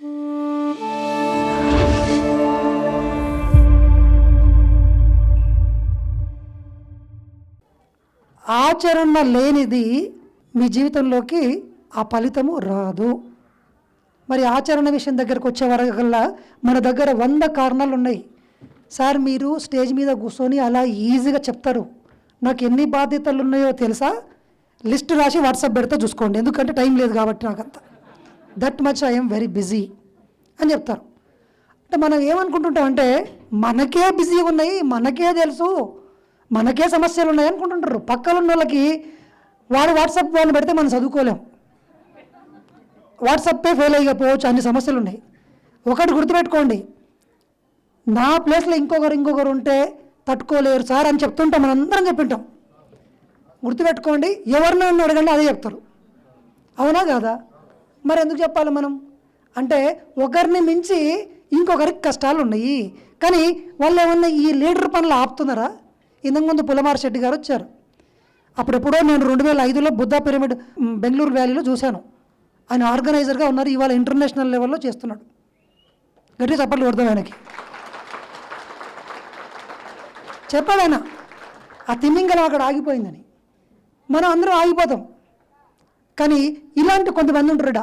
ఆచరణ లేనిది మీ జీవితంలోకి ఆ ఫలితము రాదు. మరి ఆచరణ విషయం దగ్గరకు వచ్చే వరకల్లా మన దగ్గర వంద కారణాలు ఉన్నాయి. సార్ మీరు స్టేజ్ మీద కూర్చొని అలా ఈజీగా చెప్తారు. నాకు ఎన్ని బాధ్యతలు ఉన్నాయో తెలుసా? లిస్ట్ రాసి వాట్సాప్ పెడితే చూసుకోండి. ఎందుకంటే టైం లేదు కాబట్టి నాకంతా. That much I'm very busy అని చెప్తారు. అంటే మనం ఏమనుకుంటుంటాం అంటే మనకే బిజీ ఉన్నాయి మనకే తెలుసు మనకే సమస్యలు ఉన్నాయి అనుకుంటుంటారు. పక్కన ఉన్న వాళ్ళకి వాడు వాట్సాప్ వాళ్ళు పెడితే మనం చదువుకోలేం. వాట్సాప్పే ఫెయిల్ అయిపోవచ్చు అన్ని సమస్యలు ఉన్నాయి. ఒకటి గుర్తుపెట్టుకోండి నా ప్లేస్లో ఇంకొకరు ఇంకొకరు ఉంటే తట్టుకోలేరు సార్ అని చెప్తుంటాం మనం అందరం చెప్పింటాం. గుర్తుపెట్టుకోండి ఎవరినైనా అడగండి అదే చెప్తారు. అవునా కాదా? మరి ఎందుకు చెప్పాలి మనం? అంటే ఒకరిని మించి ఇంకొకరికి కష్టాలు ఉన్నాయి కానీ వాళ్ళు ఏమన్నా ఈ లీడర్ పనులు ఆపుతున్నారా? ఇంతకు ముందు పులమార శెట్టి గారు వచ్చారు. అప్పుడెప్పుడో నేను రెండు వేల ఐదులో బుద్ధా పిరమిడ్ బెంగళూరు వ్యాలీలో చూశాను. ఆయన ఆర్గనైజర్గా ఉన్నారు ఇవాళ ఇంటర్నేషనల్ లెవెల్లో చేస్తున్నాడు. గట్టి చప్పట్లు కొడతాం ఆయనకి. చెప్పాడు ఆయన ఆ తిమ్మింగలం అక్కడ ఆగిపోయిందని. మనం అందరం ఆగిపోతాం. కానీ ఇలాంటి కొంతమంది ఉంటారుడా?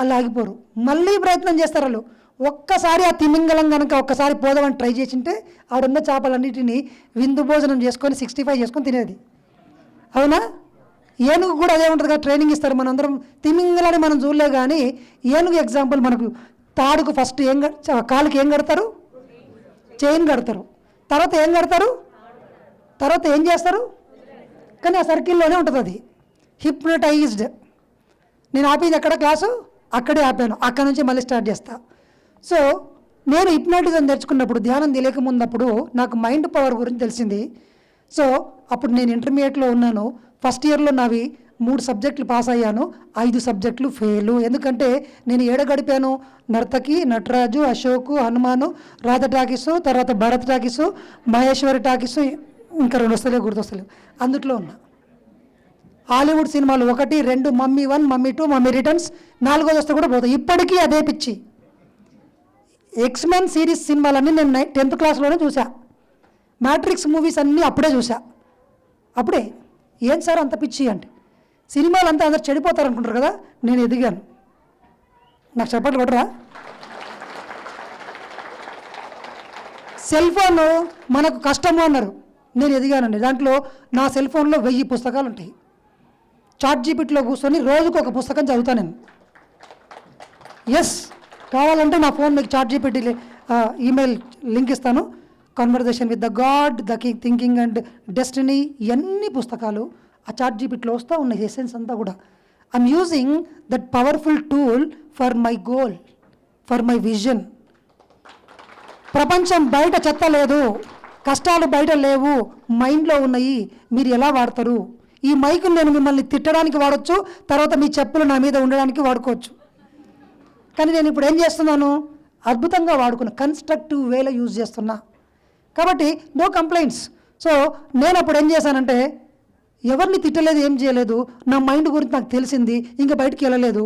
అలా ఆగిపోరు. మళ్ళీ ప్రయత్నం చేస్తారు వాళ్ళు. ఒక్కసారి ఆ తిమింగలం కనుక ఒక్కసారి పోదామని ట్రై చేసింటే ఆడున్న చేపలన్నిటిని విందు భోజనం చేసుకొని సిక్స్టీ ఫైవ్ చేసుకొని తినేది. అవునా? ఏనుగు కూడా అదే ఉంటుంది ట్రైనింగ్ ఇస్తారు మనందరం. తిమింగలని మనం చూడలే కానీ ఏనుగు ఎగ్జాంపుల్ మనకు తాడుకు ఫస్ట్ ఏం కాలుకి ఏం కడతారు? చైన్ కడతారు. తర్వాత ఏం కడతారు? తర్వాత ఏం చేస్తారు? కానీ ఆ సర్కిల్లోనే ఉంటుంది అది. హిప్నటైజ్డ్ నేను ఆపేది ఎక్కడ క్లాసు? అక్కడే ఆపాను. అక్కడ నుంచి మళ్ళీ స్టార్ట్ చేస్తా. సో నేను హిప్నాటిజం నేర్చుకున్నప్పుడు ధ్యానం తెలియకముందప్పుడు నాకు మైండ్ పవర్ గురించి తెలిసింది. సో అప్పుడు నేను ఇంటర్మీడియట్లో ఉన్నాను. ఫస్ట్ ఇయర్లో నావి మూడు సబ్జెక్టులు పాస్ అయ్యాను. ఐదు సబ్జెక్టులు ఫెయిలు ఎందుకంటే నేను ఏడ గడిపాను? నర్తకి నటరాజు అశోకు హనుమాను రాధ టాకీసు తర్వాత భరత్ టాకీసు మహేశ్వరి టాకీసు ఇంకా రెండు వస్తలేవు గుర్తొస్తలేవు. అందుట్లో ఉన్నా. హాలీవుడ్ సినిమాలు ఒకటి రెండు Mummy one Mummy two Mummy Returns నాలుగోది వస్తే కూడా పోతాయి. ఇప్పటికీ అదే పిచ్చి. ఎక్స్మెన్ సిరీస్ సినిమాలన్నీ నేను టెన్త్ క్లాస్లోనే చూసా మ్యాట్రిక్స్ మూవీస్ అన్నీ అప్పుడే చూసా అప్పుడే ఏం సార్ అంత పిచ్చి? అంటే సినిమాలు అంతా అందరు చెడిపోతారు అనుకుంటారు కదా నేను ఎదిగాను. నాకు చెప్పట్లు కొట్టరా? సెల్ ఫోన్ మనకు కష్టము అన్నారు. నేను ఎదిగానండి. దాంట్లో నా సెల్ ఫోన్లో వెయ్యి పుస్తకాలు ఉంటాయి చాట్ జీపీటీలో కూర్చొని రోజుకు ఒక పుస్తకం చదువుతాను నేను. ఎస్ కావాలంటే నా ఫోన్ మీకు చాట్ జీపీటీ ఈమెయిల్ లింక్ ఇస్తాను. Conversation with the god the thinking and destiny ఇవన్నీ పుస్తకాలు ఆ చాట్ జీపీటీలో వస్తూ ఉన్న ఎసెన్స్ అంతా కూడా. I'm using that powerful tool for my goal for my vision ప్రపంచం బయట చెత్త లేదు కష్టాలు బయట లేవు మైండ్లో ఉన్నాయి మీరు ఎలా వాడతారు? ఈ మైకులు నేను మిమ్మల్ని తిట్టడానికి వాడచ్చు తర్వాత మీ చెప్పులు నా మీద ఉండడానికి వాడుకోవచ్చు. కానీ నేను ఇప్పుడు ఏం చేస్తున్నాను? అద్భుతంగా వాడుకున్న కన్స్ట్రక్టివ్ వేలో యూజ్ చేస్తున్నా. కాబట్టి నో కంప్లైంట్స్ సో నేను అప్పుడు ఏం చేశానంటే ఎవరిని తిట్టలేదు ఏం చేయలేదు నా మైండ్ గురించి నాకు తెలిసింది ఇంకా బయటికి వెళ్ళలేదు.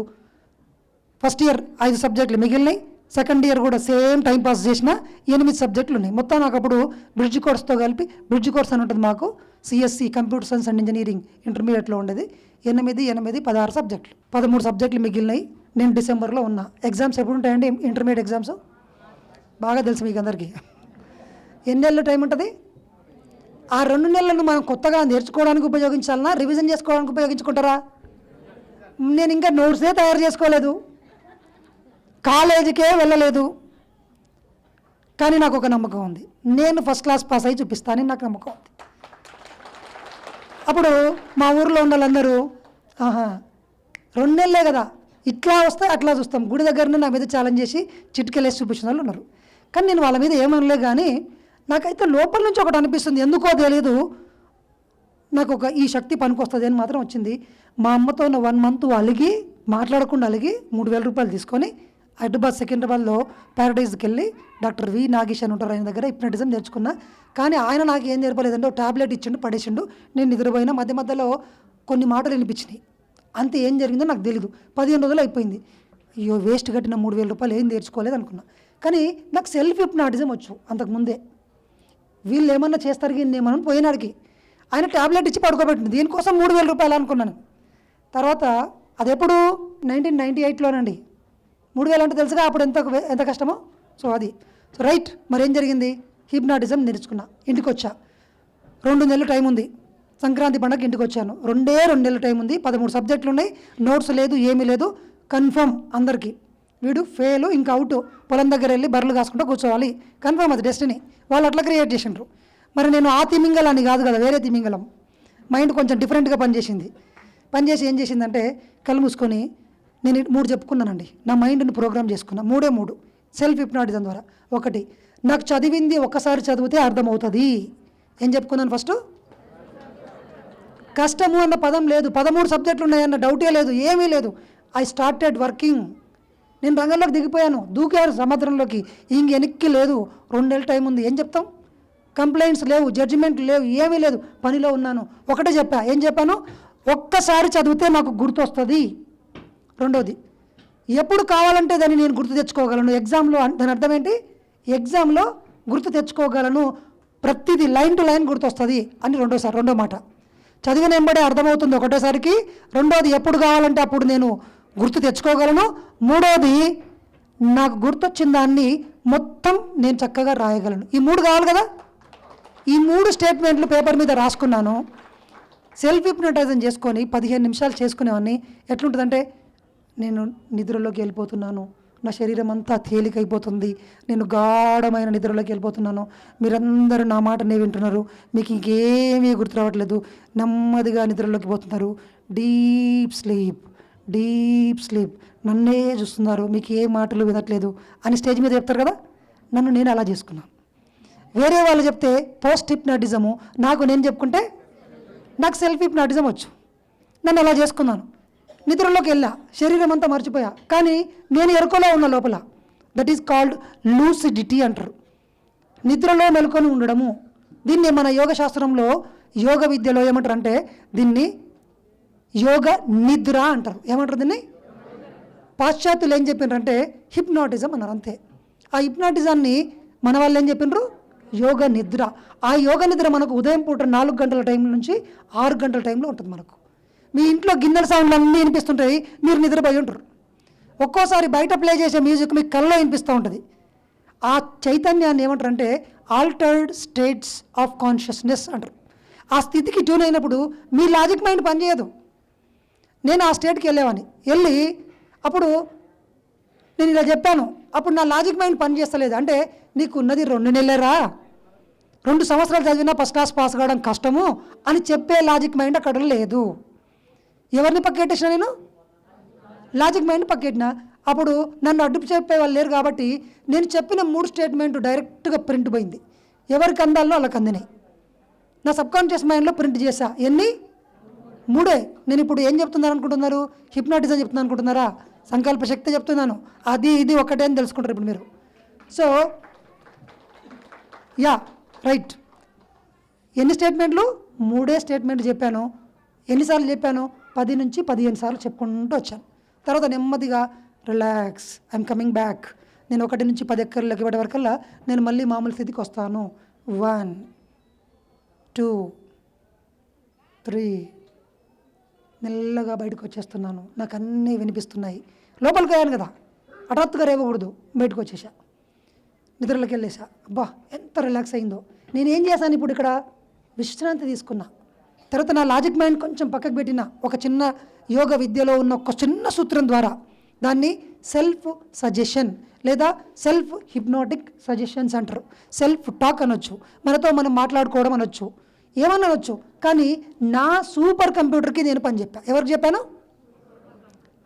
ఫస్ట్ ఇయర్ ఐదు సబ్జెక్టులు మిగిలినాయి. సెకండ్ ఇయర్ కూడా సేమ్ టైం పాస్ చేసిన ఎనిమిది సబ్జెక్టులు ఉన్నాయి. మొత్తం నాకు అప్పుడు బ్రిడ్జ్ కోర్స్తో కలిపి బ్రిడ్జ్ కోర్స్ అని ఉంటుంది మాకు. CSC computer science and engineering ఇంటర్మీడియట్లో ఉండేది. ఎనిమిది ఎనిమిది పదహారు సబ్జెక్టులు పదమూడు సబ్జెక్టులు మిగిలినాయి. నేను డిసెంబర్లో ఉన్నా. ఎగ్జామ్స్ ఎప్పుడు ఉంటాయండి ఇంటర్మీడియట్ ఎగ్జామ్స్ బాగా తెలుసు మీకు అందరికీ ఎన్ని నెలలు టైం ఉంటుంది? ఆ రెండు నెలలను మనం కొత్తగా నేర్చుకోవడానికి ఉపయోగించాలన్నా రివిజన్ చేసుకోవడానికి ఉపయోగించుకుంటారా? నేను ఇంకా నోట్సే తయారు చేసుకోలేదు. కాలేజీకే వెళ్ళలేదు. కానీ నాకు ఒక నమ్మకం ఉంది. నేను ఫస్ట్ క్లాస్ పాస్ అయ్యి చూపిస్తానని నాకు నమ్మకం ఉంది. అప్పుడు మా ఊర్లో ఉన్న వాళ్ళందరూ ఆహా రెండు నెలలే కదా ఇట్లా వస్తే అట్లా చూస్తాం. గుడి దగ్గరనే నా మీద ఛాలెంజ్ చేసి చిటికెళ్ళేసి చూపించిన వాళ్ళు ఉన్నారు. కానీ నేను వాళ్ళ మీద ఏమనలే కానీ నాకైతే లోపల నుంచి ఒకటి అనిపిస్తుంది. ఎందుకో తెలియదు నాకు ఒక ఈ శక్తి పనికొస్తుంది అని మాత్రం వచ్చింది. మా అమ్మతో ఉన్న వన్ మంత్ అలిగి మాట్లాడకుండా అలిగి మూడు వేల రూపాయలు తీసుకొని హైదరాబాద్ సెకండ్రాబాద్లో ప్యారడైజ్కి వెళ్ళి డాక్టర్ వి నాగేష్ అని ఉంటారు ఆయన దగ్గర హిప్నటిజం నేర్చుకున్నా. కానీ ఆయన నాకు ఏం నేర్పలేదంటే ఒక టాబ్లెట్ ఇచ్చిండు పడేసిండు. నేను నిద్రపోయినా మధ్య మధ్యలో కొన్ని మాటలు వినిపించినాయి. అంత ఏం జరిగిందో నాకు తెలియదు పదిహేను రోజులు అయిపోయింది. అయ్యో వేస్ట్ కట్టిన మూడు వేల రూపాయలు ఏం నేర్చుకోలేదు అనుకున్నా. కానీ నాకు సెల్ఫ్ హిప్నాటిజం వచ్చు అంతకుముందే వీళ్ళు ఏమన్నా చేస్తారు కానీ ఏమన్నా పోయినాడికి. ఆయన ట్యాబ్లెట్ ఇచ్చి పడుకోబెట్టింది దీనికోసం మూడు వేల రూపాయలు అనుకున్నాను. తర్వాత అది ఎప్పుడు నైన్టీన్ నైంటీ ఎయిట్లోనండి. మూడు వేలు అంటే తెలుసుగా అప్పుడు ఎంత ఎంత కష్టమో? సో అది. సో రైట్ మరి ఏం జరిగింది? హిప్నాటిజం నేర్చుకున్నా. ఇంటికి వచ్చా రెండు నెలలు టైం ఉంది. సంక్రాంతి పండగకి ఇంటికి వచ్చాను రెండే రెండు నెలలు టైం ఉంది. పదమూడు సబ్జెక్టులు ఉన్నాయి నోట్స్ లేదు ఏమీ లేదు. కన్ఫర్మ్ అందరికీ. వీడు ఫెయిల్ ఇంకా అవుట్. పొలం దగ్గర వెళ్ళి బర్రెలు కాసుకుంటూ కూర్చోవాలి. కన్ఫర్మ్ అది డెస్టినీ. వాళ్ళు అట్లా క్రియేట్ చేసిండ్రు. మరి నేను ఆ తిమింగలాన్ని కాదు కదా వేరే తిమింగలం. మైండ్ కొంచెం డిఫరెంట్గా పనిచేసింది. పనిచేసి ఏం చేసిందంటే కళ్ళు మూసుకొని నేను మూడు చెప్పుకున్నానండి. నా మైండ్ని ప్రోగ్రామ్ చేసుకున్నా. మూడే మూడు. సెల్ఫ్ హిప్నాటిజం ద్వారా. ఒకటి నాకు చదివింది ఒక్కసారి చదివితే అర్థమవుతుంది. ఏం చెప్పుకున్నాను ఫస్ట్? కష్టము అన్న పదం లేదు. పదమూడు సబ్జెక్టులు ఉన్నాయన్న డౌటే లేదు. ఏమీ లేదు. I started working. నేను రంగంలోకి దిగిపోయాను. దూకారు సముద్రంలోకి. ఇంక వెనక్కి లేదు. రెండేళ్ళ టైం ఉంది. ఏం చెప్తాం? కంప్లైంట్స్ లేవు. జడ్జిమెంట్ లేవు. ఏమీ లేదు. పనిలో ఉన్నాను. ఒకటే చెప్పా. ఏం చెప్పాను? ఒక్కసారి చదివితే నాకు గుర్తొస్తుంది. రెండోది ఎప్పుడు కావాలంటే దాన్ని నేను గుర్తు తెచ్చుకోగలను. ఎగ్జామ్లో దాని అర్థం ఏంటి? ఎగ్జామ్లో గుర్తు తెచ్చుకోగలను. ప్రతిదీ లైన్ టు లైన్ గుర్తొస్తుంది అని రెండోసారి రెండో మాట. చదివిన ఎంబడే అర్థమవుతుంది ఒకటోసారికి. రెండోది ఎప్పుడు కావాలంటే అప్పుడు నేను గుర్తు తెచ్చుకోగలను. మూడోది నాకు గుర్తొచ్చిన దాన్ని మొత్తం నేను చక్కగా రాయగలను. ఈ మూడు కావాలి కదా? ఈ మూడు స్టేట్మెంట్లు పేపర్ మీద రాసుకున్నాను. సెల్ఫ్ హిప్నటైజన్ చేసుకొని పదిహేను నిమిషాలు చేసుకునేవాడిని. ఎట్లుంటుందంటే నేను నిద్రలోకి వెళ్ళిపోతున్నాను. నా శరీరం అంతా తేలికైపోతుంది. నేను గాఢమైన నిద్రలోకి వెళ్ళిపోతున్నాను. మీరందరూ నా మాటనే వింటున్నారు. మీకు ఇంకేమీ గుర్తు రావట్లేదు. నెమ్మదిగా నిద్రలోకి పోతున్నారు. Deep sleep deep sleep. నన్నే చూస్తున్నారు. మీకు ఏ మాటలు వినట్లేదు అని స్టేజ్ మీద చెప్తారు కదా? నన్ను నేను అలా చేసుకున్నాను. వేరే వాళ్ళు చెప్తే పోస్ట్ హిప్నాటిజము. నాకు నేను చెప్పుకుంటే నాకు సెల్ఫ్ హిప్నాటిజం వచ్చు. నన్ను అలా చేసుకున్నాను. నిద్రలోకి వెళ్ళా. శరీరం అంతా మర్చిపోయా. కానీ నేను ఎరుకలో ఉన్న లోపల దట్ ఈస్ కాల్డ్ లూసిడిటీ అంటారు. నిద్రలో మెలుకొని ఉండడము. దీన్ని మన యోగ శాస్త్రంలో యోగ విద్యలో ఏమంటారు అంటే దీన్ని యోగ నిద్ర అంటారు. ఏమంటారు దీన్ని? పాశ్చాత్యులు ఏం చెప్పిండ్రంటే హిప్నాటిజం అన్నారు అంతే. ఆ హిప్నాటిజాన్ని మన వాళ్ళు ఏం చెప్పిండ్రు యోగ నిద్ర. ఆ యోగ నిద్ర మనకు ఉదయం పూట నాలుగు గంటల టైం నుంచి ఆరు గంటల టైంలో ఉంటుంది మనకు. మీ ఇంట్లో గిన్నెల సౌండ్లు అన్నీ వినిపిస్తుంటాయి మీరు నిద్రపోయి ఉంటారు. ఒక్కోసారి బయట ప్లే చేసే మ్యూజిక్ మీకు కళ్ళలో వినిపిస్తూ ఉంటుంది. ఆ చైతన్యాన్ని ఏమంటారంటే ఆల్టర్డ్ స్టేట్స్ ఆఫ్ కాన్షియస్నెస్ అంటారు. ఆ స్థితికి ట్యూన్ అయినప్పుడు మీ లాజిక్ మైండ్ పనిచేయదు నేను ఆ స్టేట్కి వెళ్ళేవాని వెళ్ళి అప్పుడు నేను ఇలా చెప్పాను అప్పుడు నా లాజిక్ మైండ్ పనిచేస్తలేదు అంటే నీకు ఉన్నది రెండు నెలలేరా రెండు సంవత్సరాలు చదివినా ఫస్ట్ క్లాస్ పాస్ కావడం కష్టము అని చెప్పే లాజిక్ మైండ్ అక్కడ లేదు. ఎవరిని పక్కెట్టేసిన నేను? లాజిక్ మైండ్ పక్కెట్టిన? అప్పుడు నన్ను అడ్డు చెప్పే వాళ్ళు లేరు కాబట్టి నేను చెప్పిన మూడు స్టేట్మెంట్ డైరెక్ట్గా ప్రింట్ పోయింది. ఎవరికి అందాలో వాళ్ళకి అందినాయి. నా సబ్కాన్షియస్ మైండ్లో ప్రింట్ చేశా. ఎన్ని? మూడే. నేను ఇప్పుడు ఏం చెప్తున్నాను అనుకుంటున్నారు? హిప్నాటిజం చెప్తున్నాను అనుకుంటున్నారా? సంకల్ప శక్తి చెప్తున్నాను. అది ఇది ఒకటే అని తెలుసుకుంటారు ఇప్పుడు మీరు. సో యా రైట్ ఎన్ని స్టేట్మెంట్లు మూడే స్టేట్మెంట్ చెప్పాను. ఎన్నిసార్లు చెప్పాను? పది నుంచి పదిహేను సార్లు చెప్పుకుంటూ వచ్చాను. తర్వాత నెమ్మదిగా రిలాక్స్ ఐఎమ్ కమింగ్ బ్యాక్. నేను ఒకటి నుంచి పది ఎక్కర్లకి ఇవ్వడం వరకల్లా నేను మళ్ళీ మామూలు స్థితికి వస్తాను. One two three. మెల్లగా బయటకు వచ్చేస్తున్నాను. నాకు అన్నీ వినిపిస్తున్నాయి. లోపలికి అయ్యాను కదా. హఠాత్తుగా రేవకూడదు బయటకు వచ్చేసా. నిద్రలోకి వెళ్ళేసా. అబ్బా ఎంత రిలాక్స్ అయిందో. నేను ఏం చేశాను ఇప్పుడు ఇక్కడ? విశ్రాంతి తీసుకున్నా. తర్వాత నా లాజిక్ మైండ్ కొంచెం పక్కకు పెట్టిన ఒక చిన్న యోగ విద్యలో ఉన్న ఒక చిన్న సూత్రం ద్వారా దాన్ని సెల్ఫ్ సజెషన్ లేదా సెల్ఫ్ హిప్నోటిక్ సజెషన్స్ అంటారు. సెల్ఫ్ టాక్ అనొచ్చు మనతో మనం మాట్లాడుకోవడం అనొచ్చు ఏమన్నా అనొచ్చు. కానీ నా సూపర్ కంప్యూటర్కి నేను పని చెప్పా. ఎవరికి చెప్పాను?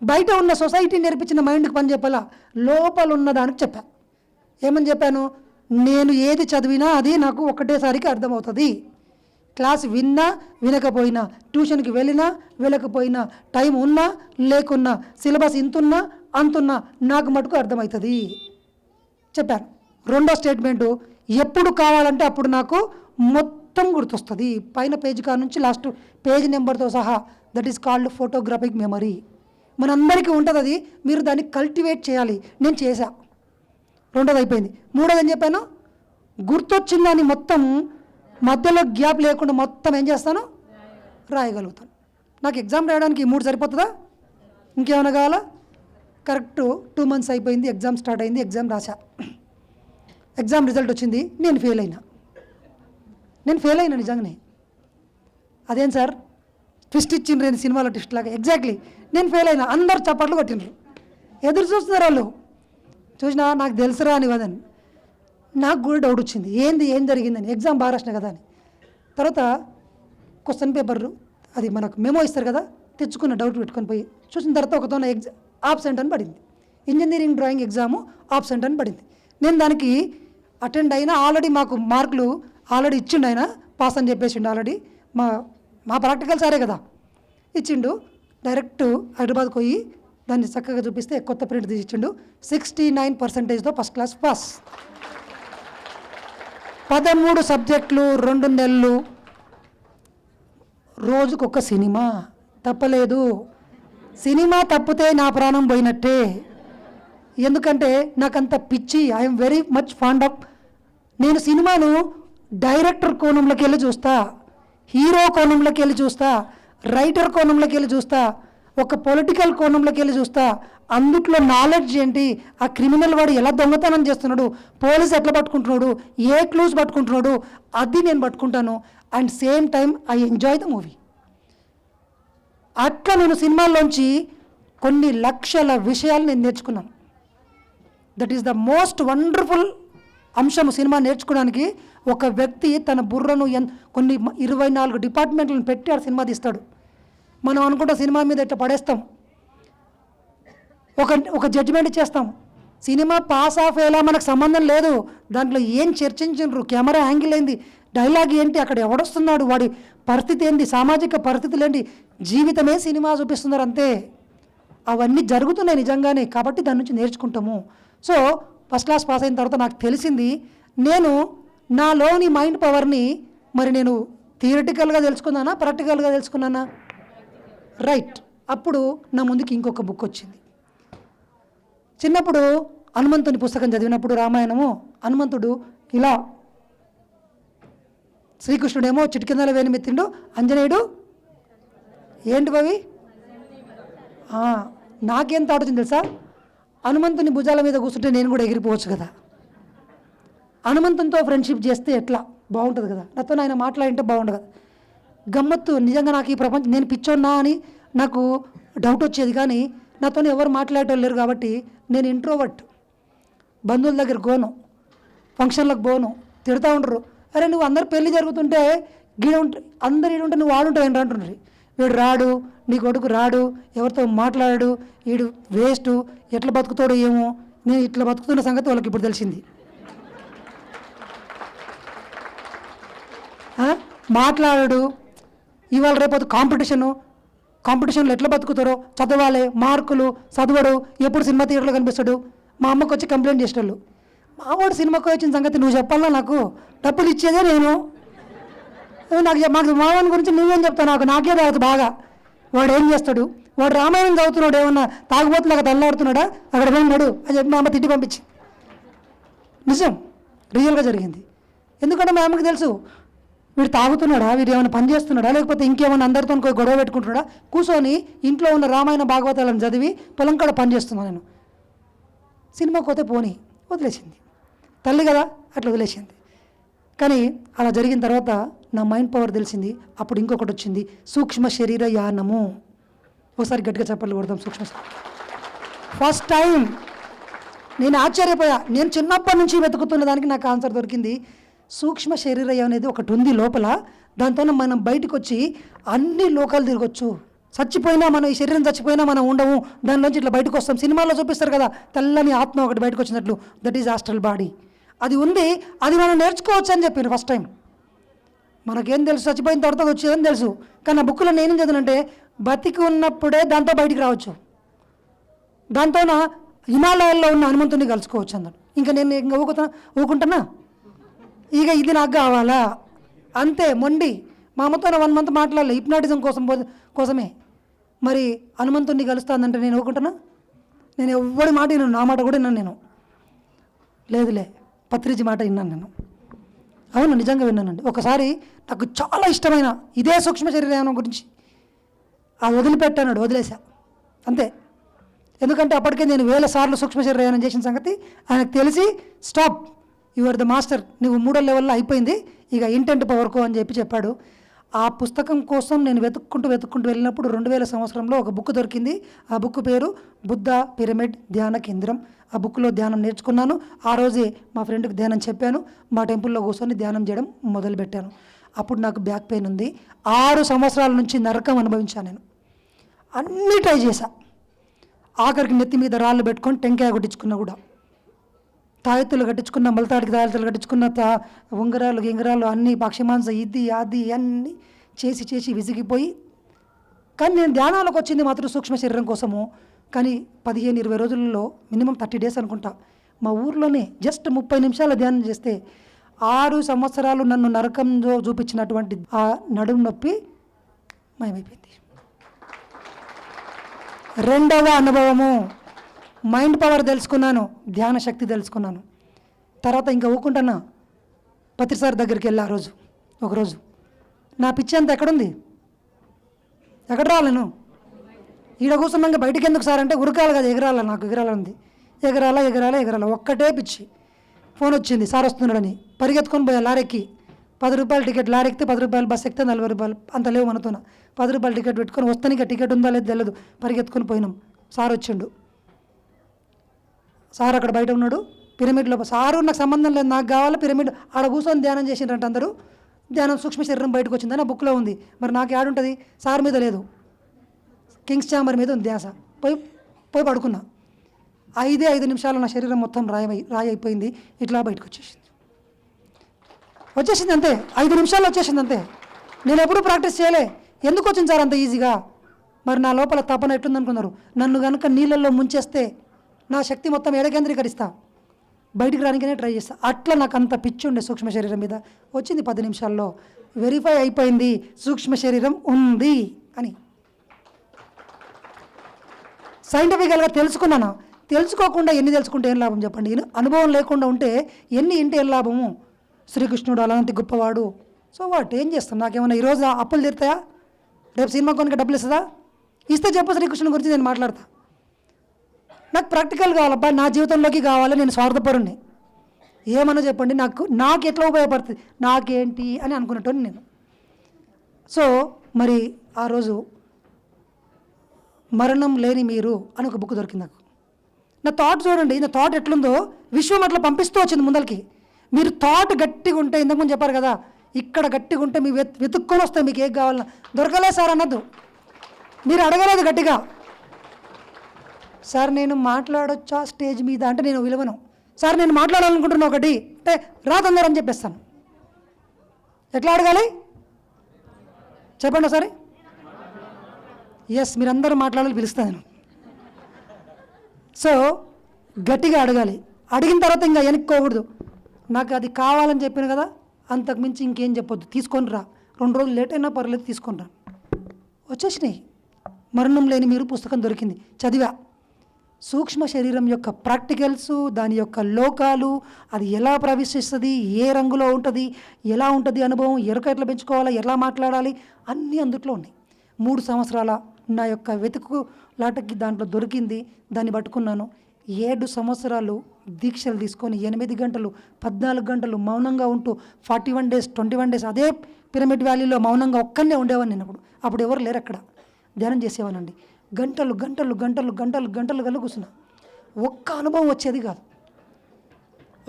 బయట ఉన్న సొసైటీ నేర్పించిన మైండ్కి పని చెప్పాలా? లోపల ఉన్న దానికి చెప్పా. ఏమని చెప్పాను? నేను ఏది చదివినా అది నాకు ఒకటేసారికి అర్థమవుతుంది. క్లాస్ విన్నా వినకపోయినా ట్యూషన్కి వెళ్ళినా వెళ్ళకపోయినా టైం ఉన్నా లేకున్నా సిలబస్ ఇంతున్నా అంతున్నా నాకు మటుకు అర్థమవుతుంది. చెప్పాను. రెండో స్టేట్మెంటు ఎప్పుడు కావాలంటే అప్పుడు నాకు మొత్తం గుర్తొస్తుంది. పైన పేజ్ కా నుంచి లాస్ట్ పేజ్ నెంబర్తో సహా that is called photographic memory. మనందరికీ ఉంటుంది అది మీరు దాన్ని కల్టివేట్ చేయాలి. నేను చేశా. రెండోది అయిపోయింది మూడోది ఏం చెప్పాను? గుర్తొచ్చిన దాన్ని మొత్తం మధ్యలో గ్యాప్ లేకుండా మొత్తం ఏం చేస్తాను? రాయగలుగుతాను. నాకు ఎగ్జామ్ రాయడానికి ఈ మూడు సరిపోతుందా? ఇంకేమైనా కావాలా? కరెక్ట్ టూ మంత్స్ అయిపోయింది ఎగ్జామ్ స్టార్ట్ అయింది ఎగ్జామ్ రాశా. ఎగ్జామ్ రిజల్ట్ వచ్చింది నేను ఫెయిల్ అయినా. నేను ఫెయిల్ అయినా నిజంగానే. అదేం సార్? ట్విస్ట్ ఇచ్చిండ్రు నేను సినిమాలో ట్విస్ట్ లాగా? ఎగ్జాక్ట్లీ నేను ఫెయిల్ అయినా అందరు చప్పట్లు కొట్టిండ్రు. ఎదురు చూస్తున్నారు వాళ్ళు. చూసినా నాకు తెలుసురా అని వదని నాకు కూడా డౌట్ వచ్చింది. ఏంది ఏం జరిగిందని? ఎగ్జామ్ బాగా రాసిన కదా అని. తర్వాత క్వశ్చన్ పేపర్ అది మనకు మెమో ఇస్తారు కదా తెచ్చుకున్న డౌట్ పెట్టుకొని పోయి చూసిన తర్వాత ఒకతో ఎగ్జామ్ ఆబ్సెంట్ అని పడింది. ఇంజనీరింగ్ డ్రాయింగ్ ఎగ్జాము ఆబ్సెంట్ అని పడింది. నేను దానికి అటెండ్ అయినా ఆల్రెడీ మాకు మార్కులు ఆల్రెడీ ఇచ్చిండు ఆయన పాస్ అని చెప్పేసిండు ఆల్రెడీ మా మా ప్రాక్టికల్ సారే కదా. ఇచ్చిండు డైరెక్ట్ హైదరాబాద్కి పోయి దాన్ని చక్కగా చూపిస్తే కొత్త ప్రింట్ తీసి ఇచ్చిండు. సిక్స్టీ నైన్ పర్సెంటేజ్తో ఫస్ట్ క్లాస్ పాస్ పదమూడు సబ్జెక్టులు రెండు నెలలు. రోజుకొక సినిమా. తప్పలేదు. సినిమా తప్పితే నా ప్రాణం పోయినట్టే. ఎందుకంటే నాకంత పిచ్చి. I'm very much fond of నేను సినిమాను డైరెక్టర్ కోణంలోకి వెళ్ళి చూస్తా. హీరో కోణంలోకి వెళ్ళి చూస్తా. రైటర్ కోణంలోకి వెళ్ళి చూస్తా. ఒక పొలిటికల్ కోణంలోకి వెళ్ళి చూస్తా అందుట్లో నాలెడ్జ్ ఏంటి? ఆ క్రిమినల్ వాడు ఎలా దొంగతనం చేస్తున్నాడు? పోలీస్ ఎట్లా పట్టుకుంటున్నాడు? ఏ క్లూస్ పట్టుకుంటున్నాడు? అది నేను పట్టుకుంటాను. And same time I enjoy the movie అట్లా నేను సినిమాల్లోంచి కొన్ని లక్షల విషయాలు నేను నేర్చుకున్నాను. That is the most wonderful అంశం సినిమా నేర్చుకోవడానికి ఒక వ్యక్తి తన బుర్రను ఎన్ కొన్ని ఇరవై నాలుగు డిపార్ట్మెంట్లను పెట్టి ఆ సినిమా తీస్తాడు. మనం అనుకుంటే సినిమా మీద ఇట్లా పడేస్తాం? ఒక ఒక జడ్జిమెంట్ చేస్తాం. సినిమా పాస్ ఆఫ్ అయ్యేలా మనకు సంబంధం లేదు. దాంట్లో ఏం చర్చించారు కెమెరా యాంగిల్ ఏంది? డైలాగ్ ఏంటి? అక్కడ ఎవడొస్తున్నాడు? వాడి పరిస్థితి ఏంది? సామాజిక పరిస్థితులు ఏంటి? జీవితమే సినిమా చూపిస్తున్నారు అంతే. అవన్నీ జరుగుతున్నాయి నిజంగానే. కాబట్టి దాని నుంచి నేర్చుకుంటాము. సో ఫస్ట్ క్లాస్ పాస్ అయిన తర్వాత నాకు తెలిసింది నేను నాలోని మైండ్ పవర్ని మరి నేను థియరిటికల్గా తెలుసుకున్నానా? ప్రాక్టికల్గా తెలుసుకున్నానా? రైట్ అప్పుడు నా ముందుకి ఇంకొక బుక్ వచ్చింది. చిన్నప్పుడు హనుమంతుని పుస్తకం చదివినప్పుడు రామాయణము హనుమంతుడు ఇలా శ్రీకృష్ణుడేమో చిటికిందల వేణిమెత్తిండు ఆంజనేయుడు ఏంటి అవి నాకేం తాడుతుంది తెలుసా? హనుమంతుని భుజాల మీద కూర్చుంటే నేను కూడా ఎగిరిపోవచ్చు కదా. హనుమంతునితో ఫ్రెండ్షిప్ చేస్తే ఎట్లా? బాగుంటుంది కదా. నాతో ఆయన మాట్లాడింటే బాగుండదు కదా. గమ్మత్తు నిజంగా నాకు ఈ ప్రపంచం నేను పిచ్చోన్నా అని నాకు డౌట్ వచ్చేది కానీ నాతో ఎవరు మాట్లాడేటోళ్ళు లేరు కాబట్టి నేను ఇంట్రోవర్ట్ బంధువుల దగ్గర గోను. ఫంక్షన్లకు పోను తిడతా ఉండరు. అరే నువ్వు అందరు పెళ్ళి జరుగుతుంటే గీడ ఉంట అందరు ఈడు ఉంటే నువ్వు వాళ్ళు ఏంటి అంటుండ్రి. వీడు రాడు నీ కొడుకు రాడు ఎవరితో మాట్లాడాడు వీడు వేస్ట్ ఎట్లా బతుకుతాడో ఏమో. నేను ఇట్లా బతుకుతున్న సంగతి వాళ్ళకి ఇప్పుడు తెలిసింది. మాట్లాడాడు మాట్లాడడు ఇవాళ రేపు కాంపిటీషను. కాంపిటీషన్లో ఎట్లా బతుకుతారో చదవాలి మార్కులు చదవడు ఎప్పుడు సినిమా థియేటర్లో కనిపిస్తాడు. మా అమ్మకు వచ్చి కంప్లైంట్ చేసేటోళ్ళు. మావాడు సినిమాకు వచ్చిన సంగతి నువ్వు చెప్పాలా నాకు? డబ్బులు ఇచ్చేదే నేను. నాకు మాకు మావాని గురించి నువ్వేం చెప్తావు నాకు? నాకే తాగుతు బాగా. వాడు ఏం చేస్తాడు? వాడు రామాయణం చదువుతున్నాడు ఏమన్నా తాగుబోతులాగా తల్లాడుతున్నాడా? అక్కడ పోయినాడు అని చెప్పి మా అమ్మ తిట్టి పంపించి. నిజం. రియల్గా జరిగింది. ఎందుకంటే మా అమ్మకి తెలుసు వీడు తాగుతున్నాడా? వీడు ఏమైనా పని చేస్తున్నాడా? లేకపోతే ఇంకేమైనా అందరితో గొడవ పెట్టుకుంటున్నాడా? కూర్చొని ఇంట్లో ఉన్న రామాయణ భాగవతాలను చదివి పొలం కాడ పని చేస్తున్నాను నేను. సినిమాకి పోతే పోనీ వదిలేసింది. తల్లి కదా అట్లా వదిలేసింది. కానీ అలా జరిగిన తర్వాత నా మైండ్ పవర్ తెలిసింది. అప్పుడు ఇంకొకటి వచ్చింది సూక్ష్మ శరీర యానము ఒకసారి గట్టిగా చెప్పలు కొడదాం సూక్ష్మ ఫస్ట్ టైం నేను ఆశ్చర్యపోయా. నేను చిన్నప్పటి నుంచి వెతుకుతున్న దానికి నాకు ఆన్సర్ దొరికింది. సూక్ష్మ శరీరయం అనేది ఒకటి ఉంది లోపల. దాంతో మనం బయటకు వచ్చి అన్ని లోకాలు తిరగొచ్చు. చచ్చిపోయినా మనం ఈ శరీరం చచ్చిపోయినా మనం ఉండము. దానిలోంచి ఇట్లా బయటకు వస్తాం సినిమాల్లో చూపిస్తారు కదా తెల్లని ఆత్మ ఒకటి బయటకు వచ్చినట్లు దట్ ఈజ్ ఆస్ట్రల్ బాడీ అది ఉంది అది మనం నేర్చుకోవచ్చు అని చెప్పారు ఫస్ట్ టైం మనకేం తెలుసు చచ్చిపోయిన తర్వాత వచ్చేదని తెలుసు. కానీ ఆ బుక్లో నేనేం చదివినంటే బతికి ఉన్నప్పుడే దాంతో బయటికి రావచ్చు. దాంతోన హిమాలయాల్లో ఉన్న హనుమంతుని కలుసుకోవచ్చు అన్నాడు. ఇంకా నేను ఇంకా ఊకుతా ఊకుంటున్నా ఇక ఇది నాకు కావాలా? అంతే మొండి. మా అమ్మతో వన్ మంత్ మాట్లాడలే. హిప్నాటిజం కోసం పో- కోసమే. మరి హనుమంతుడిని కలుస్తానంటే నేను ఊరుకుంటున్నా నేను ఎవ్వడి మాట విన్నాను నా మాట కూడా విన్నాను నేను. లేదులే పత్రిజి మాట విన్నాను నేను. అవును నిజంగా విన్నానండి. ఒకసారి నాకు చాలా ఇష్టమైన ఇదే సూక్ష్మ శరీరం గురించి అది వదిలిపెట్టాడు వదిలేసా అంతే. ఎందుకంటే అప్పటికే నేను వేల సార్లు సూక్ష్మ శరీరం చేసిన సంగతి ఆయనకు తెలిసి stop. You are the master నువ్వు మూడో లెవెల్లో అయిపోయింది. ఇక ఇంటెంట్ పవర్కో అని చెప్పి చెప్పాడు. ఆ పుస్తకం కోసం నేను వెతుక్కుంటూ వెతుక్కుంటూ వెళ్ళినప్పుడు రెండు వేల సంవత్సరంలో ఒక బుక్ దొరికింది. ఆ బుక్ పేరు బుద్ధ పిరమిడ్ ధ్యాన కేంద్రం. ఆ బుక్లో ధ్యానం నేర్చుకున్నాను. ఆ రోజే మా ఫ్రెండ్కి ధ్యానం చెప్పాను. మా టెంపుల్లో కూర్చొని ధ్యానం చేయడం మొదలుపెట్టాను అప్పుడు నాకు బ్యాక్ పెయిన్ ఉంది. ఆరు సంవత్సరాల నుంచి నరకం అనుభవించాను నేను. అన్నీ ట్రై చేశా. ఆఖరికి నెత్తి మీద రాళ్ళు పెట్టుకొని టెంకాయ కొట్టించుకున్నా కూడా. తాయెత్తులు కట్టించుకున్న మలతాడికి తాయెత్తులు కట్టించుకున్న తా ఉంగరాలు గింగరాలు అన్నీ పక్షిమాంస ఇది అది అన్నీ చేసి చేసి విసిగిపోయి కానీ నేను ధ్యానాలకు వచ్చింది మాత్రం సూక్ష్మ శరీరం కోసము. కానీ పదిహేను ఇరవై రోజుల్లో మినిమం థర్టీ డేస్ అనుకుంటా. మా ఊర్లోనే జస్ట్ ముప్పై నిమిషాల ధ్యానం చేస్తే ఆరు సంవత్సరాలు నన్ను నరకంలో చూపించినటువంటి ఆ నడుము నొప్పి మాయమైపోయింది. రెండవ అనుభవము. మైండ్ పవర్ తెలుసుకున్నాను ధ్యాన శక్తి తెలుసుకున్నాను. తర్వాత ఇంకా ఊకుంటున్నా పత్రిసారి దగ్గరికి వెళ్ళి ఆ రోజు ఒకరోజు. నా పిచ్చి అంత ఎక్కడుంది? ఎక్కడ రాలేను ఈడ కూర్చున్నాక బయటికి ఎందుకు సార్ అంటే ఉరకాలి కదా ఎగరాల నాకు ఎగరాలంది ఎగరాలా ఎగరాలా ఎగరాల ఒక్కటే పిచ్చి. ఫోన్ వచ్చింది సార్ వస్తున్నాడని. పరిగెత్తుకొని పోయా లారెక్కి పది రూపాయలు టికెట్ లారీ పది రూపాయలు బస్ ఎక్కితే నలభై రూపాయలు. అంత లేవు మనతోన. పది రూపాయలు టికెట్ పెట్టుకొని వస్తానికి టికెట్ ఉందా లేదు తెలియదు పరిగెత్తుకొని పోయినాం. సార్ వచ్చిండు. సార్ అక్కడ బయట ఉన్నాడు. పిరమిడ్లో సారు నాకు సంబంధం లేదు. నాకు కావాలి పిరమిడ్ ఆడ కూర్చొని ధ్యానం చేసిండ్రంట అందరూ. ధ్యానం సూక్ష్మ శరీరం బయటకు వచ్చిందని ఆ బుక్లో ఉంది. మరి నాకు యాడుంటుంది సార్ మీద లేదు. కింగ్స్ ఛాంబర్ మీద ఉంది ధ్యాస. పోయి పోయి పడుకున్నా. ఐదే ఐదు నిమిషాలు నా శరీరం మొత్తం రాయమై రాయి అయిపోయింది ఇట్లా బయటకు వచ్చేసింది. వచ్చేసింది అంతే. ఐదు నిమిషాలు వచ్చేసింది అంతే. నేను ఎప్పుడూ ప్రాక్టీస్ చేయలే. ఎందుకు వచ్చింది సార్ అంత ఈజీగా? మరి నా లోపల తపన ఎట్లుందనుకున్నారు? నన్ను కనుక నీళ్ళల్లో ముంచేస్తే నా శక్తి మొత్తం ఎడకేంద్రీకరిస్తా. బయటికి రానికనే ట్రై చేస్తా. అట్లా నాకు అంత పిచ్చి ఉండే సూక్ష్మ శరీరం మీద. వచ్చింది పది నిమిషాల్లో. వెరిఫై అయిపోయింది. సూక్ష్మ శరీరం ఉంది అని. సైంటిఫికల్గా తెలుసుకున్నాను? తెలుసుకోకుండా ఎన్ని తెలుసుకుంటే ఏం లాభం చెప్పండి. అనుభవం లేకుండా ఉంటే ఎన్ని ఇంటి ఏం లాభము? శ్రీకృష్ణుడు అలాంటి గొప్పవాడు. So what? ఏం చేస్తాం? నాకేమన్నా ఈరోజు అప్పులు తీరుతాయా? రేపు సినిమా కొనుక డబ్బులు ఇస్తుందా? ఇస్తే చెప్పు శ్రీకృష్ణుని గురించి నేను మాట్లాడతా. నాకు ప్రాక్టికల్ కావాలబ్బా నా జీవితంలోకి కావాలి నేను స్వార్థపరుణ్ణి. ఏమన్నా చెప్పండి నాకు నాకు ఎట్లా ఉపయోగపడుతుంది? నాకేంటి అని అనుకున్నట్టు నేను. సో మరి ఆ రోజు మరణం లేని మీరు అని ఒక బుక్ దొరికింది నాకు. నా థాట్ చూడండి నా థాట్ ఎట్లుందో విశ్వం అట్లా పంపిస్తూ వచ్చింది ముందరికి మీరు థాట్ గట్టిగా ఉంటే ఇంతకుముందు చెప్పారు కదా ఇక్కడ గట్టిగా ఉంటే మీ వెతుక్కొని వస్తాయి మీకు ఏం కావాలన్నా. దొరకలే సార్ అన్నద్దు మీరు అడగలేదు గట్టిగా. సార్ నేను మాట్లాడొచ్చా స్టేజ్ మీద అంటే నేను విలువను. సార్ నేను మాట్లాడాలనుకుంటున్నా ఒకటి. అంటే రా తొందర అని చెప్పేస్తాను. ఎట్లా అడగాలి? చెప్పండి ఒకసారి. ఎస్ మీరందరూ మాట్లాడాలి పిలుస్తాను నేను. సో గట్టిగా అడగాలి. అడిగిన తర్వాత ఇంకా వెనుక్కోకూడదు. నాకు అది కావాలని చెప్పాను కదా అంతకు మించి ఇంకేం చెప్పొద్దు. తీసుకొని రా. రెండు రోజులు లేట్ అయినా పర్లేదు తీసుకొని రా. వచ్చేసినాయి. మరణం లేని మీరు పుస్తకం దొరికింది. చదివా. సూక్ష్మ శరీరం యొక్క ప్రాక్టికల్స్ దాని యొక్క లోకాలు అది ఎలా ప్రవేశిస్తుంది ఏ రంగులో ఉంటుంది ఎలా ఉంటుంది అనుభవం ఎరుక ఎట్లా పెంచుకోవాలా ఎలా మాట్లాడాలి అన్నీ అందుట్లో ఉన్నాయి. మూడు సంవత్సరాల నా యొక్క వెతుకు లాటకి దాంట్లో దొరికింది దాన్ని పట్టుకున్నాను. ఏడు సంవత్సరాలు దీక్షలు తీసుకొని ఎనిమిది గంటలు పద్నాలుగు గంటలు మౌనంగా ఉంటూ forty one days twenty one days అదే పిరమిడ్ వ్యాలీలో మౌనంగా ఒక్కనే ఉండేవాడిని నేను అప్పుడు. అప్పుడు ఎవరు లేరు అక్కడ. ధ్యానం చేసేవానండి. గంటలు గంటలు గంటలు గంటలు గంటలు కలుగుతున్నా. ఒక్క అనుభవం వచ్చేది కాదు.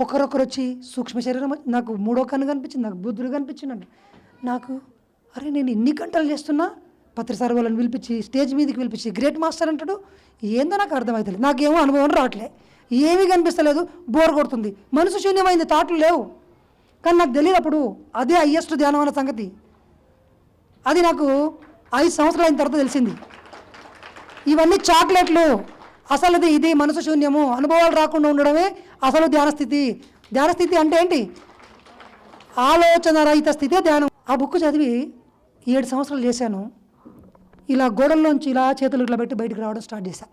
ఒకరొకరు వచ్చి సూక్ష్మ శరీరం నాకు మూడో కన్ను కనిపించింది నాకు బుద్ధుడు కనిపించిందండి నాకు అరే నేను ఇన్ని గంటలు చేస్తున్నా పత్రిసారి వాళ్ళని పిలిపించి స్టేజ్ మీదకి పిలిపించి గ్రేట్ మాస్టర్ అంటాడు ఏందో నాకు అర్థమవుతుంది నాకేమో అనుభవం రావట్లే. ఏమీ కనిపిస్తలేదు బోర్ కొడుతుంది. మనసు శూన్యమైంది తాట్లు లేవు. కానీ నాకు తెలియదు అప్పుడు అదే హయ్యెస్ట్ ధ్యానం అన్న సంగతి. అది నాకు ఐదు సంవత్సరాలు అయిన తర్వాత తెలిసింది. ఇవన్నీ చాక్లెట్లు. అసలుది ఇది మనసు శూన్యము. అనుభవాలు రాకుండా ఉండడమే అసలు ధ్యాన స్థితి. ధ్యాన స్థితి అంటే ఏంటి? ఆలోచన రహిత స్థితే ధ్యానం. ఆ బుక్ చదివి ఏడు సంవత్సరాలు చేశాను. ఇలా గోడల్లోంచి ఇలా చేతులు ఇట్లా పెట్టి బయటికి రావడం స్టార్ట్ చేశా.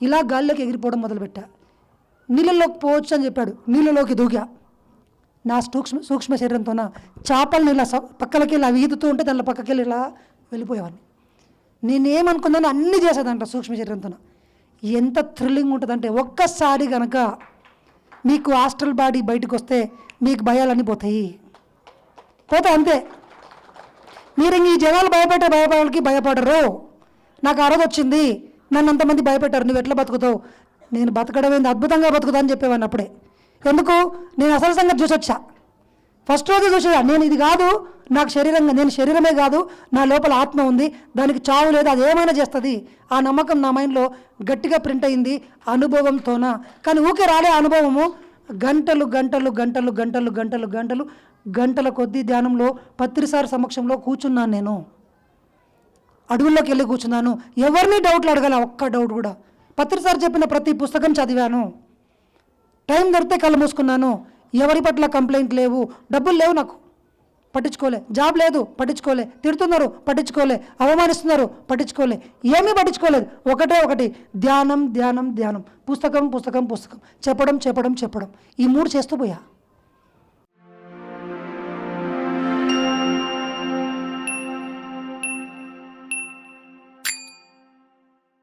ఇలా గాల్లోకి ఎగిరిపోవడం మొదలుపెట్టా. నీళ్ళలోకి పోవచ్చు అని చెప్పాడు. నీళ్ళలోకి దూగా. నా సూక్ష్మ సూక్ష్మ శరీరంతో చేపలను ఇలా పక్కలకి ఇలా వీధుతూ ఉంటే దానిలో పక్కకి వెళ్ళి ఇలా వెళ్ళిపోయేవాడిని. నేనేమనుకుందని అన్నీ చేసేదంట సూక్ష్మ శరీరంతో ఎంత థ్రిల్లింగ్ ఉంటుందంటే ఒక్కసారి కనుక మీకు హాస్టల్ బాడీ బయటకు వస్తే మీకు భయాలన్నీ పోతాయి. పోతే అంతే. మీరు ఇంక ఈ జనాలు భయపెట్టే భయపడాలకి భయపడరు. నాకు ఆ రోజు వచ్చింది. నన్ను అంతమంది భయపెట్టారు. నువ్వు ఎట్లా బతుకుతావు? నేను బతకడం ఏంది? అద్భుతంగా బతుకుతా అని చెప్పేవాడిని అప్పుడే. ఎందుకు? నేను అసలు సంగతి చూసొచ్చా. ఫస్ట్ రోజు చూసా నేను ఇది కాదు. నాకు శరీరంగా నేను శరీరమే కాదు. నా లోపల ఆత్మ ఉంది. దానికి చావు లేదు. అది ఏమైనా చేస్తుంది? ఆ నమ్మకం నా మైండ్లో గట్టిగా ప్రింట్ అయింది. అనుభవంతోన? కానీ ఊకే రాలే అనుభవము. గంటలు గంటలు గంటలు గంటలు గంటలు గంటలు గంటల కొద్దీ ధ్యానంలో పత్రిసారి సమక్షంలో కూర్చున్నాను నేను. అడవుల్లోకి వెళ్ళి కూర్చున్నాను. ఎవరిని డౌట్లు అడగల? ఒక్క డౌట్ కూడా. పత్రిసారి చెప్పిన ప్రతి పుస్తకం చదివాను. టైం దొరికితే కళ్ళు మూసుకున్నాను. ఎవరి పట్ల కంప్లైంట్ లేవు? డబ్బులు లేవు నాకు. పట్టించుకోలే. జాబ్ లేదు పట్టించుకోలే. తిడుతున్నారు పట్టించుకోలే. అవమానిస్తున్నారు పట్టించుకోలే. ఏమీ పట్టించుకోలేదు. ఒకటే ఒకటి. ధ్యానం ధ్యానం ధ్యానం. పుస్తకం పుస్తకం పుస్తకం. చెప్పడం చెప్పడం చెప్పడం. ఈ మూడు చేస్తూ పోయా.